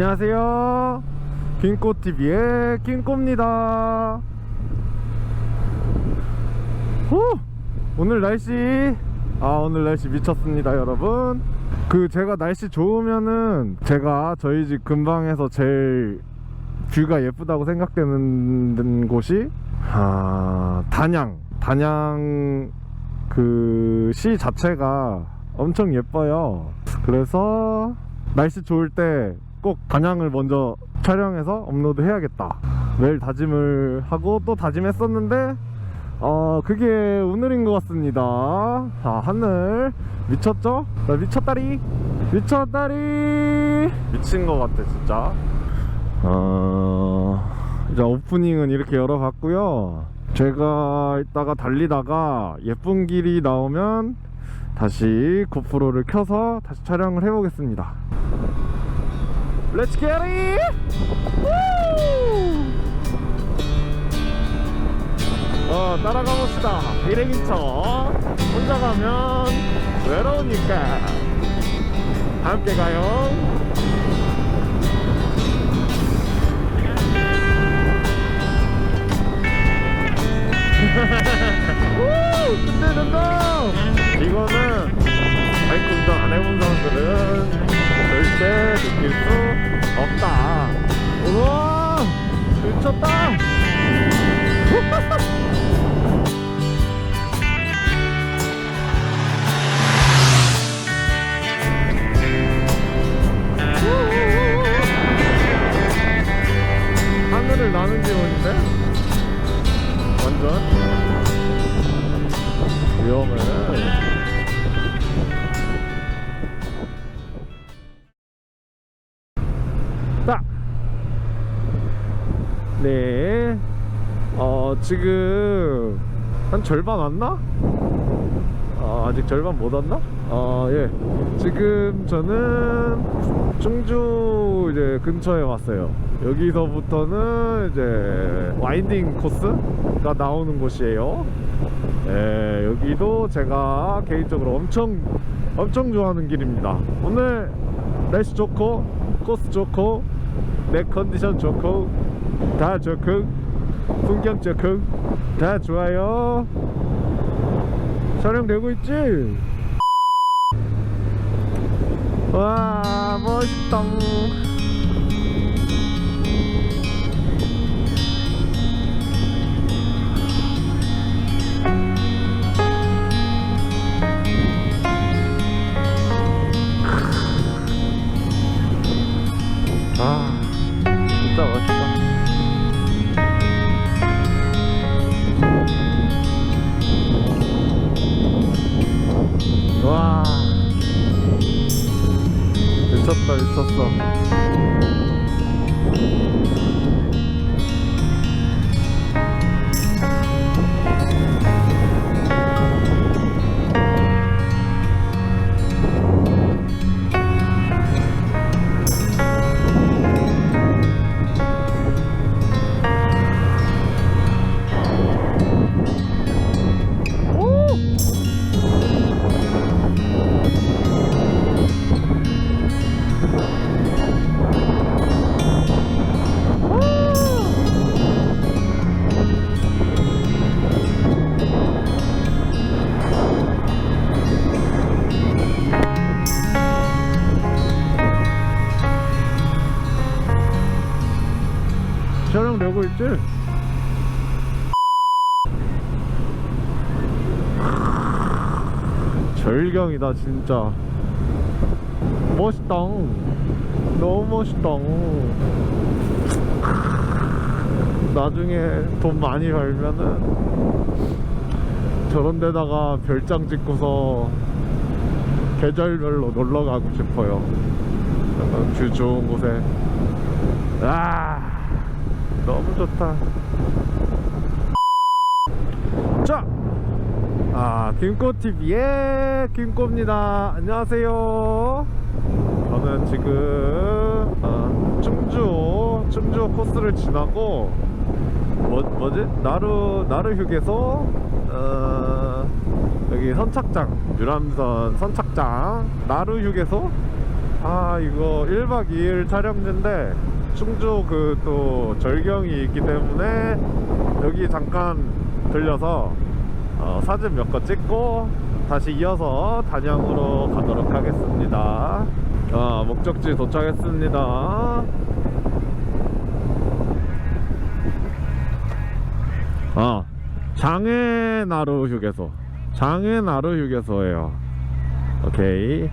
안녕하세요. 김꼬TV의 김꼬입니다. 후! 오늘 날씨, 아, 오늘 날씨 미쳤습니다, 여러분. 그, 제가 날씨 좋으면은, 제가 저희 집 근방에서 제일 뷰가 예쁘다고 생각되는 곳이, 아, 단양. 단양 그 시 자체가 엄청 예뻐요. 그래서 날씨 좋을 때 꼭 단양을 먼저 촬영해서 업로드 해야겠다. 매일 다짐을 하고 또 다짐했었는데 어 그게 오늘인 것 같습니다. 자 하늘 미쳤죠? 나 미쳤다리 미쳤다리 미친 것 같아 진짜. 어 이제 오프닝은 이렇게 열어봤고요. 제가 이따가 달리다가 예쁜 길이 나오면 다시 고프로를 켜서 다시 촬영을 해보겠습니다. Let's get it! 어, 따라가 봅시다. 일행인 척. 혼자 가면 외로우니까. 함께 가요. 지금 한 절반 왔나? 어, 아직 절반 못 왔나? 어, 예. 지금 저는 충주 이제 근처에 왔어요. 여기서부터는 이제 와인딩 코스가 나오는 곳이에요. 예, 여기도 제가 개인적으로 엄청 엄청 좋아하는 길입니다. 오늘 날씨 좋고 코스 좋고 내 컨디션 좋고 다 좋고 풍경 좋고 다 좋아요. 촬영되고 있지? 와 멋있다. 아 진짜 멋있다. 미쳤다 미쳤어 있지? 절경이다 진짜. 멋있다. 너무 멋있다. 나중에 돈 많이 벌면은 저런 데다가 별장 짓고서 계절별로 놀러 가고 싶어요. 뷰 좋은 곳에. 아 너무 좋다 자 아, 김꼬TV의 김꼬입니다. 안녕하세요. 저는 지금, 어, 충주, 충주 코스를 지나고, 뭐, 뭐지? 나루, 나루 휴게소, 어, 여기 선착장, 유람선 선착장, 나루 휴게소 아 이거 1박 2일 촬영지인데 충주 그 또 절경이 있기 때문에 여기 잠깐 들려서 어, 사진 몇 거 찍고 다시 이어서 단양으로 가도록 하겠습니다. 아 목적지 도착했습니다. 아 장애나루 휴게소. 장애나루 휴게소예요. 오케이